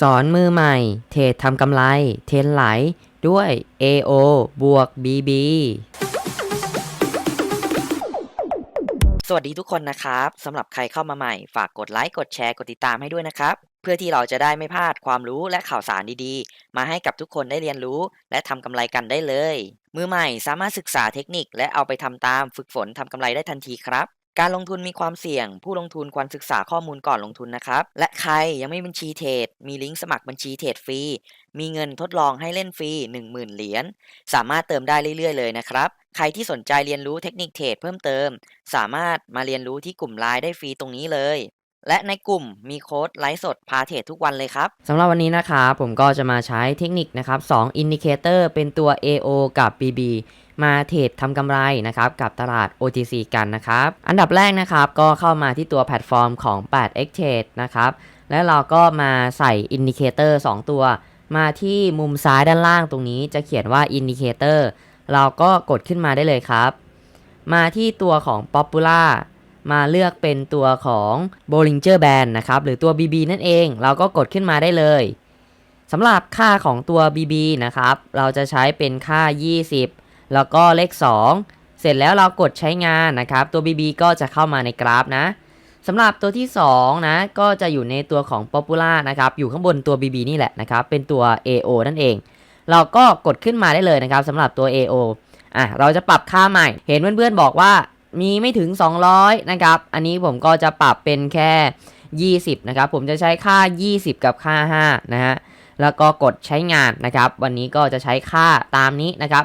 สอนมือใหม่ เทรดทำกำไร เทรนไหลด้วย AO บวก BB สวัสดีทุกคนนะครับสำหรับใครเข้ามาใหม่ ฝากกดไลค์กดแชร์กดติดตามให้ด้วยนะครับ เพื่อที่เราจะได้ไม่พลาดความรู้และข่าวสารดีๆ มาให้กับทุกคนได้เรียนรู้ และทำกำไรกันได้เลย มือใหม่สามารถศึกษาเทคนิคและเอาไปทำตามฝึกฝนทำกำไรได้ทันทีครับ การลงทุนมีความเสี่ยง ผู้ลงทุนควรศึกษาข้อมูลก่อนลงทุนนะครับ และใครยังไม่มีบัญชีเทรด มีลิงก์สมัครบัญชีเทรดฟรี มีเงินทดลองให้เล่นฟรี 10,000 เหรียญ สามารถเติมได้เรื่อยๆ เลยนะครับ ใครที่สนใจเรียนรู้เทคนิคเทรดเพิ่มเติม สามารถมาเรียนรู้ที่กลุ่มไลน์ได้ฟรีตรงนี้เลย และในกลุ่มมีโค้ดไลฟ์สดพาเทรดทุกวันเลยครับสำหรับวันนี้นะครับผมก็จะมาใช้เทคนิคนะครับ2 Indicator เป็นตัว AO กับ BB มาเทรดทำกำไรนะครับกับตลาด OTC กันนะครับ อันดับแรกนะครับก็เข้ามาที่ตัวแพลตฟอร์มของ 8x Trade นะครับ และเราก็มาใส่ Indicator 2ตัว มาที่มุมซ้ายด้านล่างตรงนี้จะเขียนว่า Indicator เราก็กดขึ้นมาได้เลยครับ มาที่ตัวของ Popula มาเลือกเป็นตัวของ Bollinger Band นะครับ หรือตัว BB นั่นเอง เราก็กดขึ้นมาได้เลยสำหรับค่าของตัว BB นะครับ เราจะใช้เป็นค่า 20 แล้วก็เลข 2 เสร็จแล้วเรากดใช้งานนะครับ ตัว BB ก็จะเข้ามาในกราฟนะสำหรับตัวที่ 2 นะ ก็จะอยู่ในตัวของ Popula นะครับ อยู่ข้างบนตัว BB นี่แหละนะครับ เป็นตัว AO นั่นเอง เราก็กดขึ้นมาได้เลยนะครับสำหรับตัว AO อะ เราจะปรับค่าใหม่ เห็นเพื่อนๆบอกว่ามีไม่ถึง 200 นะครับ อันนี้ผมก็จะปรับเป็นแค่ 20 นะครับ ผมจะใช้ค่า 20 กับค่า 5 นะฮะ แล้วก็กดใช้งานนะครับ วันนี้ก็จะใช้ค่าตามนี้นะครับ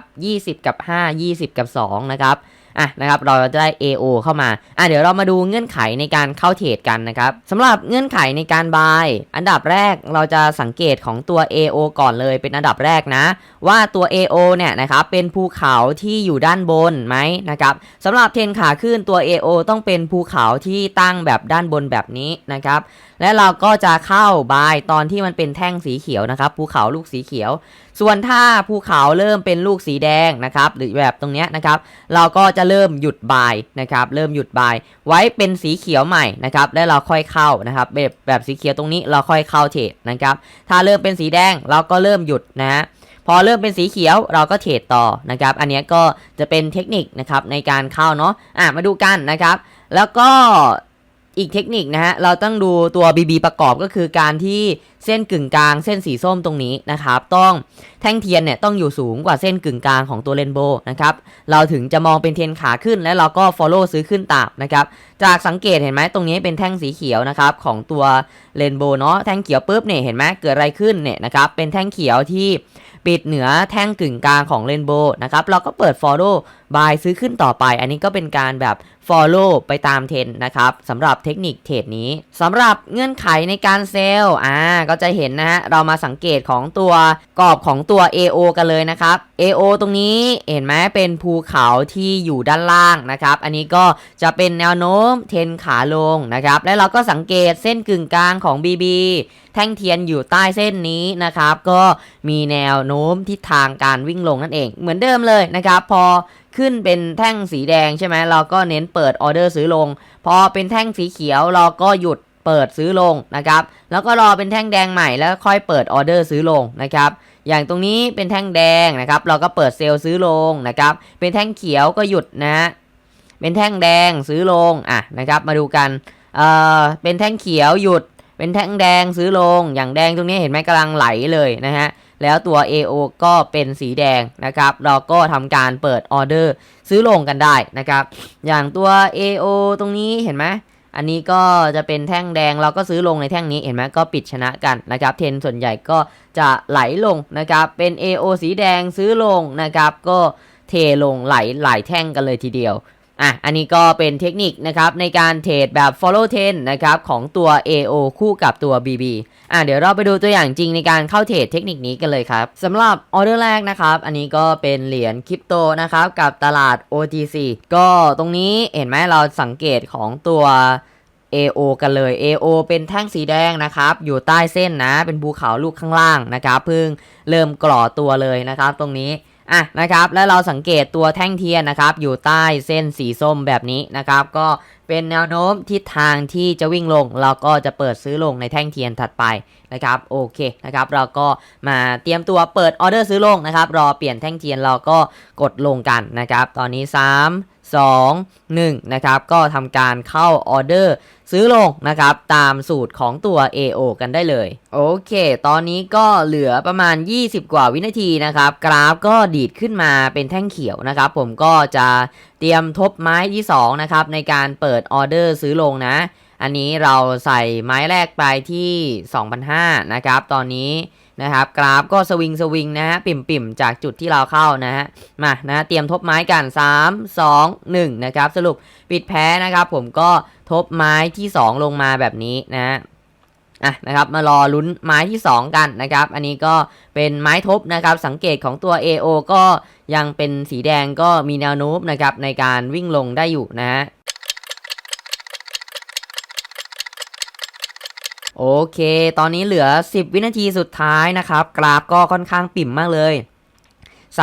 20 กับ 5 20 กับ 2 นะครับอะนะครับเราจะได้ AO เข้ามาอะเดี๋ยวเรามาดูเงื่อนไขในการเข้าเทรดกันนะครับสำหรับเงื่อนไขในการ buy อันดับแรกเราจะสังเกตของตัว AO ก่อนเลยเป็นอันดับแรกนะ ว่าตัว AO เนี่ยนะครับเป็นภูเขาที่อยู่ด้านบนไหมนะครับสำหรับเทรนขาขึ้นตัว AO ต้องเป็นภูเขาที่ตั้งแบบด้านบนแบบนี้นะครับ และเราก็จะเข้าบายตอนที่มันเป็นแท่งสีเขียวนะครับภูเขาลูกสีเขียว ส่วนถ้าภูเขาเริ่มเป็นลูกสีแดงนะครับหรือแบบตรงเนี้ยนะครับ เราก็จะเริ่มหยุดบายนะครับ เริ่มหยุดบาย ไว้เป็นสีเขียวใหม่นะครับ แล้วเราค่อยเข้านะครับ แบบแบบสีเขียวตรงนี้เราค่อยเข้าเทรดนะครับ ถ้าเริ่มเป็นสีแดงเราก็เริ่มหยุดนะฮะพอเริ่มเป็นสีเขียวเราก็เทรดต่อนะครับ อันนี้ก็จะเป็นเทคนิคนะครับในการเข้าเนาะอะมาดูกันนะครับ แล้วก็ อีกเทคนิคนะฮะ เราต้องดูตัว BB ประกอบก็คือการที่เส้นกึ่งกลางเส้นสีส้มตรงนี้นะครับ ต้องแท่งเทียนเนี่ยต้องอยู่สูงกว่าเส้นกึ่งกลางของตัวเรนโบว์นะครับ เราถึงจะมองเป็นเทรนขาขึ้นและเราก็ follow ซื้อขึ้นตามนะครับ จากสังเกตเห็นไหมตรงนี้เป็นแท่งสีเขียวนะครับของตัวเรนโบว์เนาะแท่งเขียวปุ๊บเนี่ยเห็นไหมเกิดอะไรขึ้นเนี่ยนะครับเป็นแท่งเขียวที่ปิดเหนือแท่งกึ่งกลางของเรนโบว์นะครับเราก็เปิด follow buy ซื้อขึ้นต่อไป อันนี้ก็เป็นการแบบ follow ไปตามเทรนนะครับสำหรับเทคนิคเทรดนี้สำหรับเงื่อนไขในการเซลล์อ่าก็จะเห็นนะฮะเรามาสังเกตของตัวกรอบของตัว AO กันเลยนะครับ AO ตรงนี้เห็นไหมเป็นภูเขาที่อยู่ด้านล่างนะครับ อันนี้ก็จะเป็นแนวโน้มเทนขาลงนะครับ และเราก็สังเกตเส้นกึ่งกลางของ BB แท่งเทียนอยู่ใต้เส้นนี้นะครับ ก็มีแนวโน้มทิศทางการวิ่งลงนั่นเอง เหมือนเดิมเลยนะครับ พอขึ้นเป็นแท่งสีแดงใช่ไหมเราก็เน้นเปิดออเดอร์ซื้อลง พอเป็นแท่งสีเขียวเราก็หยุด เปิดซื้อลงนะครับ แล้วก็รอเป็นแท่งแดงใหม่แล้วค่อยเปิดออเดอร์ซื้อลงนะครับ อย่างตรงนี้เป็นแท่งแดงนะครับ เราก็เปิดเซลล์ซื้อลงนะครับ เป็นแท่งเขียวก็หยุดนะฮะเป็นแท่งแดงซื้อลงอะนะครับ มาดูกัน เอ่อ เป็นแท่งเขียวหยุด เป็นแท่งแดงซื้อลง อย่างแดงตรงนี้เห็นไหมกำลังไหลเลยนะฮะแล้วตัว AO ก็เป็นสีแดงนะครับ เราก็ทำการเปิดออเดอร์ซื้อลงกันได้นะครับ อย่างตัว AO ตรงนี้เห็นไหม อันนี้ก็จะเป็นแท่งแดงเราก็ซื้อลงในแท่งนี้เห็นไหมก็ปิดชนะกันนะครับ เทนส่วนใหญ่ก็จะไหลลงนะครับ เป็น AO สีแดงซื้อลงนะครับ ก็เทลงไหลหลายแท่งกันเลยทีเดียว อะ อันนี้ก็เป็นเทคนิคนะครับในการเทรดแบบ follow trend นะครับของตัว AO คู่กับตัว BB อะเดี๋ยวเราไปดูตัวอย่างจริงในการเข้าเทรดเทคนิคนี้กันเลยครับสำหรับออเดอร์แรกนะครับ อันนี้ก็เป็นเหรียญคริปโตนะครับกับตลาด OTC ก็ตรงนี้เห็นไหมเราสังเกตของตัว AO กันเลย AO เป็นแท่งสีแดงนะครับ อยู่ใต้เส้นนะ เป็นภูเขาลูกข้างล่างนะครับ เพิ่งเริ่มกร่อตัวเลยนะครับ ตรงนี้ อะนะครับแล้วเราสังเกตตัวแท่งเทียนนะครับอยู่ใต้เส้นสีส้มแบบนี้นะครับก็เป็นแนวโน้มทิศทางที่จะวิ่งลง เราก็จะเปิดซื้อลงในแท่งเทียนถัดไปนะครับโอเคนะครับเราก็มาเตรียมตัวเปิดออเดอร์ซื้อลงนะครับรอเปลี่ยนแท่งเทียนเราก็กดลงกันนะครับตอนนี้ 3 2 1 นะครับก็ทำการเข้าออเดอร์ซื้อลงนะครับ ตามสูตรของตัว AO กันได้เลย โอเค ตอนนี้ก็เหลือประมาณ 20 กว่าวินาทีนะครับ กราฟก็ดีดขึ้นมาเป็นแท่งเขียวนะครับ ผมก็จะเตรียมทบไม้ที่ 2 นะครับ ในการเปิดออเดอร์ซื้อลงนะ อันนี้เราใส่ไม้แรกไปที่ 2,500นะครับ ตอนนี้ นะครับกราฟก็สวิงสวิงนะฮะปิ่มปิ่มจากจุดที่เราเข้านะฮะมานะเตรียมทบไม้กัน 3 2 1นะครับสรุปปิดแพ้นะครับ ผมก็ทบไม้ที่ 2 ลงมาแบบนี้นะฮะอะนะครับมารอลุ้นไม้ที่ 2 กันนะครับ อันนี้ก็เป็นไม้ทบนะครับ สังเกตของตัว AO ก็ยังเป็นสีแดงก็มีแนวโน้มนะครับในการวิ่งลงได้อยู่นะฮะ โอเค ตอนนี้เหลือ 10 วินาทีสุดท้ายนะครับ กราฟก็ค่อนข้างปิ่มมากเลย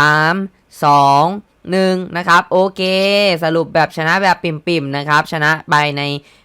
3 2 1 นะครับ โอเค สรุปแบบชนะแบบปิ่มๆนะครับ ชนะไปใน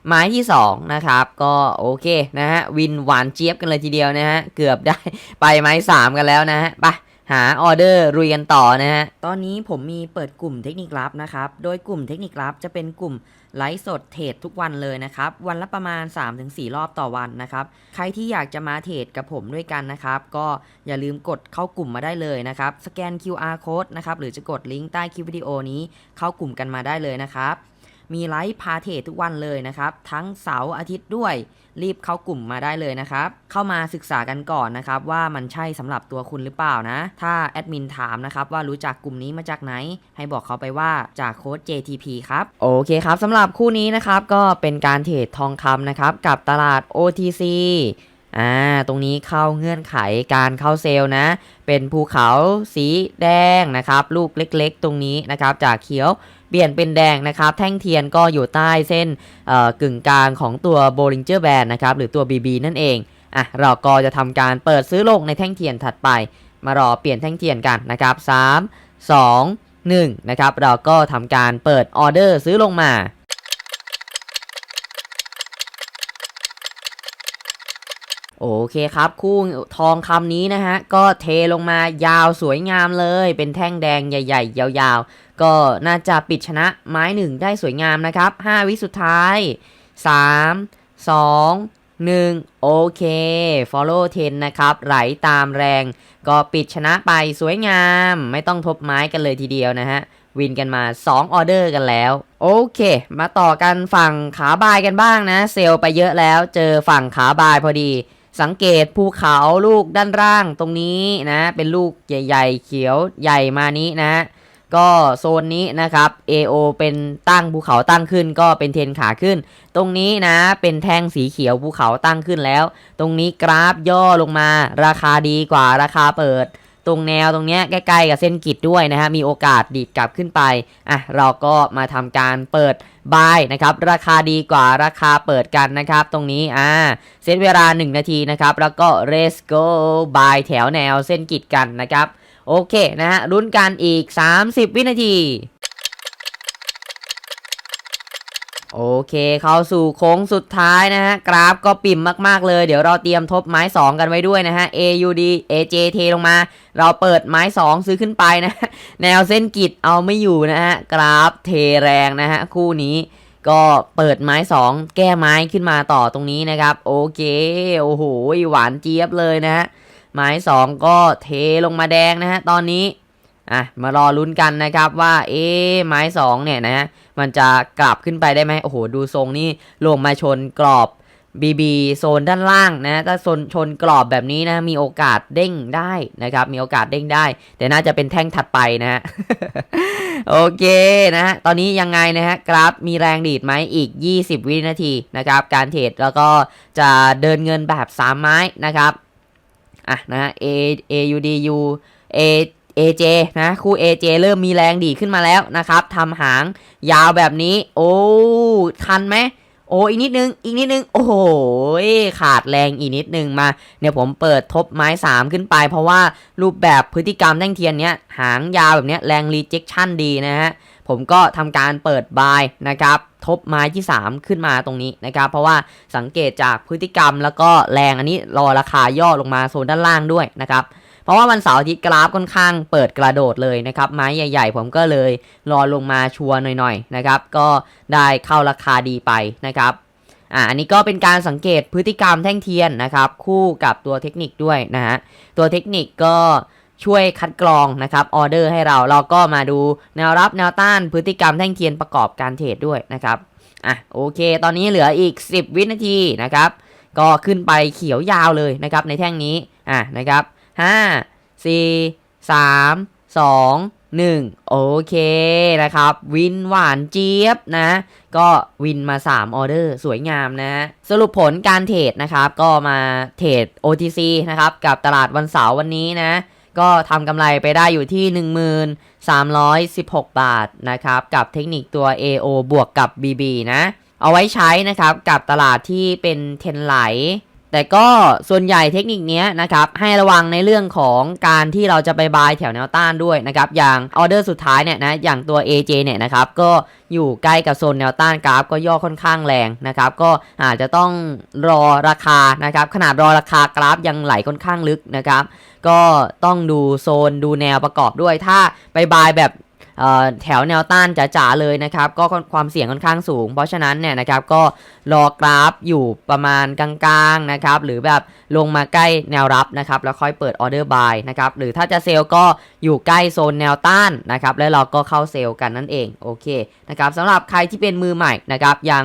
ไม้ที่ 2 นะครับ ก็โอเคนะฮะ วินหวานเจี๊ยบกันเลยทีเดียวนะฮะ เกือบได้ไปไม้ 3 กันแล้วนะฮะไปหาออเดอร์รุยกันต่อนะฮะ ตอนนี้ผมมีเปิดกลุ่มเทคนิคลับนะครับ โดยกลุ่มเทคนิคลับจะเป็นกลุ่ม ไลฟ์สดเทรดทุกวันเลยนะครับ วันละประมาณ 3-4 รอบต่อวันนะครับ ใครที่อยากจะมาเทรดกับผมด้วยกันนะครับ ก็อย่าลืมกดเข้ากลุ่มมาได้เลยนะครับ สแกน QR code นะครับ หรือจะกดลิงก์ใต้คลิปวิดีโอนี้เข้ากลุ่มกันมาได้เลยนะครับ มีไลฟ์พาเทรดทุกวันเลยนะครับ ทั้งเสาร์อาทิตย์ด้วย รีบเข้ากลุ่มมาได้เลยนะครับ เข้ามาศึกษากันก่อนนะครับ ว่ามันใช่สำหรับตัวคุณหรือเปล่านะ ถ้าแอดมินถามนะครับว่ารู้จักกลุ่มนี้มาจากไหน ให้บอกเขาไปว่าจากโค้ด JTP ครับ โอเคครับสำหรับคู่นี้นะครับก็เป็นการเทรดทองคำนะครับกับตลาด OTC อ่า ตรงนี้เข้าเงื่อนไขการเข้าเซลล์นะ เป็นภูเขาสีแดงนะครับ ลูกเล็กๆ ตรงนี้นะครับ จากเขียว เปลี่ยนเป็นแดงนะครับแท่งเทียนก็อยู่ใต้เส้นกึ่งกลางของตัว Bollinger Band นะครับหรือตัว BB นั่นเองอะเราก็จะทำการเปิดซื้อลงในแท่งเทียนถัดไป มารอเปลี่ยนแท่งเทียนกันนะครับ 3 2 1นะครับเราก็ทำการเปิดออเดอร์ซื้อลงมาโอเคครับ คู่ทองคำนี้นะฮะ ก็เทลงมายาวสวยงามเลย เป็นแท่งแดงใหญ่ ๆ ยาว ก็น่าจะปิดชนะไม้หนึ่งได้สวยงามนะครับ 5 วิสุดท้าย 3 2 1 โอเค follow 10 นะครับ ไหลตามแรง ก็ปิดชนะไปสวยงาม ไม่ต้องทบไม้กันเลยทีเดียวนะฮะ วินกันมา 2 ออเดอร์กันแล้ว โอเค มาต่อกันฝั่งขาบายกันบ้างนะ เซลไปเยอะแล้ว เจอฝั่งขาบายพอดี สังเกตภูเขาลูกด้านล่างตรงนี้นะ เป็นลูกใหญ่ ๆ เขียวใหญ่มานี้นะ ก็โซนนี้นะครับ AO เป็นตั้งภูเขาตั้งขึ้น ก็เป็นเทนขาขึ้น ตรงนี้นะเป็นแท่งสีเขียวภูเขาตั้งขึ้นแล้ว ตรงนี้กราฟย่อลงมา ราคาดีกว่าราคาเปิด ตรงแนวตรงเนี้ยใกล้ๆกับเส้นกิดด้วยนะฮะมีโอกาสดีดกลับขึ้นไปอะเราก็มาทำการเปิดบายนะครับราคาดีกว่าราคาเปิดกันนะครับ ตรงนี้อ่าเซตเวลา 1 นาทีนะครับแล้วก็ let's go buy แถวแนวเส้นกิดกันนะครับ โอเคนะฮะลุ้นกันอีก 30 วินาที โอเค เข้าสู่โค้งสุดท้ายนะฮะ กราฟก็ปิ่มมาก ๆ เลย เดี๋ยวเราเตรียมทบไม้ 2 กันไว้ด้วยนะฮะ AUD AJ เทลงมา เราเปิดไม้ 2 ซื้อขึ้นไปนะ แนวเส้นกิดเอาไม่อยู่นะฮะ กราฟเทแรงนะฮะ คู่นี้ก็เปิดไม้ 2 แก้ไม้ขึ้นมาต่อตรงนี้นะครับ โอเค โอ้โห หวานเจี๊ยบเลยนะฮะ ไม้2ก็เทลงมาแดงนะฮะตอนนี้อะมารอลุ้นกันนะครับว่าเอ๊ไม้2เนี่ยนะฮะมันจะกลับขึ้นไปได้ไหมโอ้โหดูทรงนี่ลงมาชนกรอบ BB โซนด้านล่างนะถ้าชนชนกรอบแบบนี้นะมีโอกาสเด้งได้นะครับมีโอกาสเด้งได้ แต่น่าจะเป็นแท่งถัดไปนะฮะโอเคนะฮะตอนนี้ยังไงนะฮะกราฟมีแรงดีดไหมอีก 20 วินาทีนะครับการเทรดแล้วก็จะเดินเงินแบบ 3 ไม้นะครับ อะนะ A A U D U A AJ นะคู่ AJ เริ่มมีแรงดีขึ้นมาแล้วนะครับทำหางยาวแบบนี้ โอ้ ทันไหมโอ้อีกนิดนึง อีกนิดนึง โอ้โหขาดแรงอีกนิดนึงมาเดี๋ยผมเปิดทบไม้ 3 ขึ้นไป เพราะว่ารูปแบบพฤติกรรมแท่งเทียนเนี้ย หางยาวแบบเนี้ยแรง rejection ดีนะฮะ ผมก็ทำการเปิดบายนะครับ ทบไม้ที่ 3 ขึ้นมาตรงนี้นะครับ เพราะว่าสังเกตจากพฤติกรรมแล้วก็แรงอันนี้รอราคาย่อลงมาโซนด้านล่างด้วยนะครับเพราะว่าวันเสาร์อาทิตย์กราฟค่อนข้างเปิดกระโดดเลยนะครับ ไม้ใหญ่ ๆ ผมก็เลยรอลงมาชัวร์หน่อยๆนะครับ ก็ได้เข้าราคาดีไปนะครับอ่าอันนี้ก็เป็นการสังเกตพฤติกรรมแท่งเทียนนะครับ คู่กับตัวเทคนิคด้วยนะฮะตัวเทคนิคก็ ช่วยคัดกรองนะครับออเดอร์ให้เราเราก็มาดูแนวรับแนวต้านพฤติกรรมแท่งเทียนประกอบการเทรดด้วยนะครับอะโอเค ตอนนี้เหลืออีก 10 วินาทีนะครับ ก็ขึ้นไปเขียวยาวเลยนะครับในแท่งนี้อะนะครับ5 4 3 2 1 โอเคนะครับ วินหวานเจี๊ยบนะ ก็วินมา 3 ออเดอร์สวยงามนะ สรุปผลการเทรดนะครับ ก็มาเทรด OTC นะครับ กับตลาดวันเสาร์วันนี้นะ ก็ทำกำไรไปได้อยู่ที่ 1316 บาทนะครับ กับเทคนิคตัว AO บวกกับ BB นะ เอาไว้ใช้นะครับกับตลาดที่เป็นเทรนไหล แต่ก็ส่วนใหญ่เทคนิคนี้นะครับให้ระวังในเรื่องของการที่เราจะไปบายแถวแนวต้านด้วยนะครับอย่างออเดอร์สุดท้ายเนี่ยนะอย่างตัว AJ เนี่ยนะครับก็อยู่ใกล้กับโซนแนวต้านกราฟก็ย่อค่อนข้างแรงนะครับก็อาจจะต้องรอราคานะครับขนาดรอราคากราฟยังไหลค่อนข้างลึกนะครับก็ต้องดูโซนดูแนวประกอบด้วยถ้าไปบายแบบ แถวแนวต้านจ๋าๆเลยนะครับ ก็ความเสี่ยงค่อนข้างสูง เพราะฉะนั้นเนี่ยนะครับก็รอกราฟอยู่ประมาณกลางๆนะครับ หรือแบบลงมาใกล้แนวรับนะครับ แล้วค่อยเปิดออเดอร์บายนะครับ หรือถ้าจะเซลล์ก็อยู่ใกล้โซนแนวต้านนะครับ แล้วเราก็เข้าเซลล์กันนั่นเอง โอเคนะครับสำหรับใครที่เป็นมือใหม่นะครับ ยัง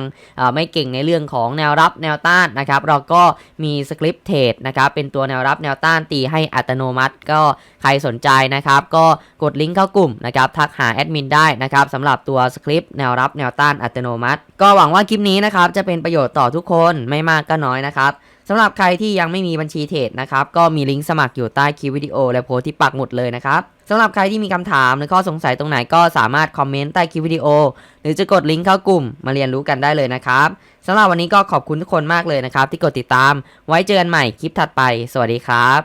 ไม่เก่งในเรื่องของแนวรับแนวต้านนะครับ เราก็มีสคริปต์เทรดนะครับ เป็นตัวแนวรับแนวต้านตีให้อัตโนมัติ ก็ใครสนใจนะครับ ก็กดลิงก์เข้ากลุ่มนะครับทักหาแอดมินได้นะครับสำหรับตัวสคริปต์แนวรับแนวต้านอัตโนมัติ ก็หวังว่าคลิปนี้นะครับจะเป็นประโยชน์ต่อทุกคนไม่มากก็น้อยนะครับสำหรับใครที่ยังไม่มีบัญชีเทรดนะครับก็มีลิงก์สมัครอยู่ใต้คลิปวิดีโอ และโพสที่ปักหมุดเลยนะครับสำหรับใครที่มีคำถามหรือข้อสงสัยตรงไหนก็สามารถคอมเมนต์ใต้คลิปวิดีโอ หรือจะกดลิงก์เข้ากลุ่มมาเรียนรู้กันได้เลยนะครับสำหรับวันนี้ก็ขอบคุณทุกคนมากเลยนะครับที่กดติดตาม ไว้เจอกันใหม่คลิปถัดไป สวัสดีครับ